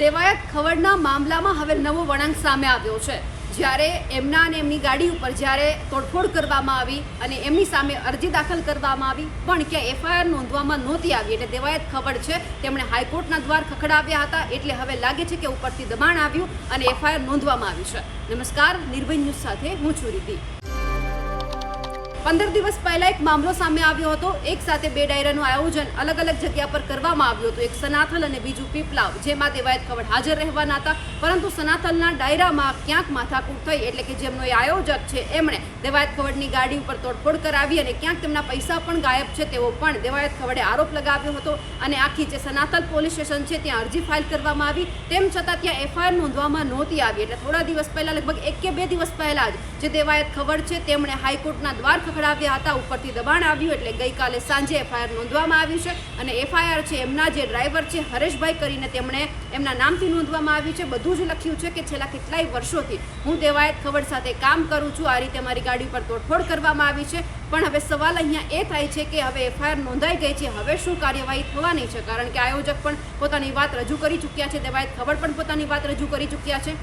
દેવાયત ખવડના મામલામાં હવે નવો વળાંક સામે આવ્યો છે. જ્યારે એમના અને એમની ગાડી ઉપર જ્યારે તોડફોડ કરવામાં આવી અને એમની સામે અરજી દાખલ કરવામાં આવી, પણ ક્યાં એફઆઈઆર નોંધવામાં નહોતી આવી એટલે દેવાયત ખબર છે તેમણે હાઈકોર્ટના દ્વાર ખખડાવ્યા હતા એટલે હવે લાગે છે કે ઉપરથી દબાણ આવ્યું અને એફઆઈઆર નોંધવામાં આવ્યું છે. નમસ્કાર, નિર્ભય ન્યૂઝ સાથે હું છું રીતિ પંદર દિવસ પહેલા એક મામલો સામે આવ્યો હતો. એક સાથે બે ડાયરાનું આયોજન અલગ અલગ જગ્યા પર કરવામાં આવ્યું હતું. એક સનાથલ અને બીજું પીપલાવ, જેમાં દેવાયત ખવડ હાજર રહેવાના હતા. પરંતુ સનાથલના ડાયરામાં ક્યાંક માથાકૂટ થઈ એટલે કે જેમનો એ આયોજક છે, એમણે દેવાયત ખવડની ગાડી ઉપર તોડફોડ કરાવી અને ક્યાંક તેમના પૈસા પણ ગાયબ છે તેવો પણ દેવાયત ખવડે આરોપ લગાવ્યો હતો. અને આખી જે સનાથલ પોલીસ સ્ટેશન છે, ત્યાં અરજી ફાઇલ કરવામાં આવી. તેમ છતાં ત્યાં એફઆઈઆર નોંધવામાં નહોતી આવી. એટલે થોડા દિવસ પહેલાં, લગભગ એક કે બે દિવસ પહેલાં જ જે દેવાયત ખબર છે, તેમણે હાઈકોર્ટના દ્વાર ખખડાવ્યા હતા, ઉપરથી દબાણ આવ્યું એટલે ગઈકાલે સાંજે એફઆઈઆર નોંધવામાં આવ્યું છે અને એફઆઈઆર છે એમના જે ડ્રાઈવર છે, હરેશભાઈ કરીને તેમણે એમના નામથી નોંધવામાં આવ્યું છે. બધું જ લખ્યું છે કે છેલ્લા કેટલાય વર્ષોથી હું દેવાયત ખબર સાથે કામ કરું છું, આ રીતે મારી ગાડી પર તોડફોડ કરવામાં આવી છે. પણ હવે સવાલ અહીંયા એ થાય છે કે હવે એફઆઈઆર નોંધાઈ ગઈ છે, હવે શું કાર્યવાહી થવાની છે? કારણ કે આયોજક પણ પોતાની વાત રજૂ કરી ચૂક્યા છે, દેવાયત ખબર પણ પોતાની વાત રજૂ કરી ચૂક્યા છે.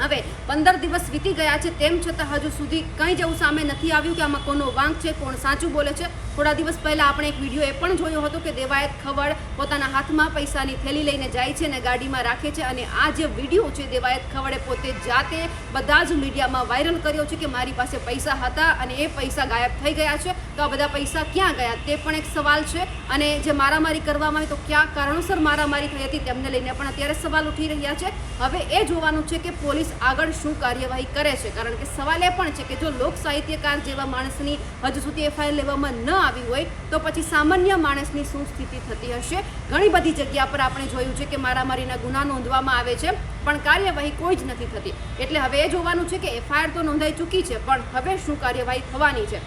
હવે પંદર દિવસ વીતી ગયા છે, તેમ છતાં હજુ સુધી કંઈ જ સામે નથી આવ્યું કે આમાં કોનો વાંક છે, કોણ સાચું બોલે છે. થોડા દિવસ પહેલા આપણે એક વીડિયો એ પણ જોયો હતો કે દેવાયત ખવડ પોતાના હાથમાં પૈસાની થેલી લઈને જાય છે અને ગાડીમાં રાખે છે અને આ જે વીડિયો છે દેવાયત ખવડે પોતે જાતે બધા જ મીડિયામાં વાયરલ કર્યો છે કે મારી પાસે પૈસા હતા અને એ પૈસા ગાયબ થઈ ગયા છે. તો આ બધા પૈસા ક્યાં ગયા? તે પણ એક સવાલ છે. અને જે મારામારી કરવામાં આવી તો ક્યાં કારણોસર મારામારી થઈ હતી તેમને લઈને પણ અત્યારે સવાલ ઉઠી રહ્યા છે. હવે એ જોવાનું છે કે પોલીસ આગળ શું કાર્યવાહી કરે છે. કારણ કે સવાલ એ પણ છે કે જો લોક સાહિત્યકાર જેવા માણસની હજુ સુધી એફઆઈઆર લેવામાં ન આવી હોય, તો પછી સામાન્ય માણસની શું સ્થિતિ થતી હશે? ઘણી બધી જગ્યા પર આપણે જોયું છે કે મારામારીના ગુના નોંધવામાં આવે છે, પણ કાર્યવાહી કોઈ જ નથી થતી. એટલે હવે એ જોવાનું છે કે એફઆઈઆર તો નોંધાઈ ચૂકી છે, પણ હવે શું કાર્યવાહી થવાની છે?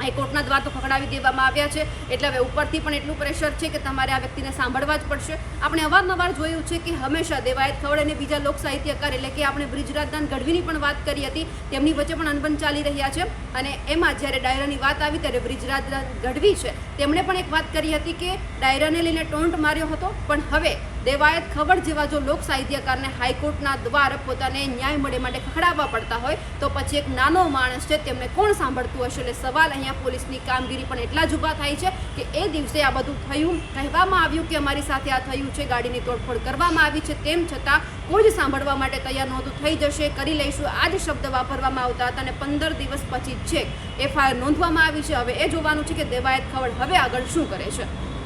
હાઈકોર્ટના દ્વાર તો ખખડાવી દેવામાં આવ્યા છે. એટલે હવે ઉપરથી પણ એટલું પ્રેશર છે કે તમારે આ વ્યક્તિને સાંભળવા જ પડશે. આપણે અવારનવાર જોયું છે કે હંમેશા દેવાયત ખવડ અને બીજા લોક સાહિત્યકાર એટલે કે આપણે બ્રિજરાજદાન ગઢવીની પણ વાત કરી હતી. તેમની વચ્ચે પણ અનબન ચાલી રહ્યા છે. અને એમાં જ્યારે ડાયરાની વાત આવી ત્યારે બ્રિજરાજદાન ગઢવી છે. તેમણે પણ એક વાત કરી હતી કે ડાયરાને લઈને ટોન્ટ માર્યો હતો. પણ હવે દેવાયત ખબર જેવા જો લોક સાહિત્યકારને હાઈકોર્ટના દ્વાર પોતાને ન્યાય મળે માટે ખખડાવવા પડતા હોય, તો પછી એક નાનો માણસ છે, તેમને કોણ સાંભળતું હશે? એટલે સવાલ અહીંયા પોલીસની કામગીરી પણ એટલા જ ઊભા થાય છે કે એ દિવસે આ બધું થયું. કહેવામાં આવ્યું કે અમારી સાથે આ થયું છે, ગાડીની તોડફોડ કરવામાં આવી છે, તેમ છતાં કોઈ જ સાંભળવા માટે તૈયાર નહોતું, થઈ જશે, કરી લઈશું, આ જ શબ્દ વાપરવામાં આવતા હતા અને પંદર દિવસ પછી છે એફઆઈઆર નોંધવામાં આવી છે. હવે એ જોવાનું છે કે દેવાયત ખવડ હવે આગળ શું કરે છે.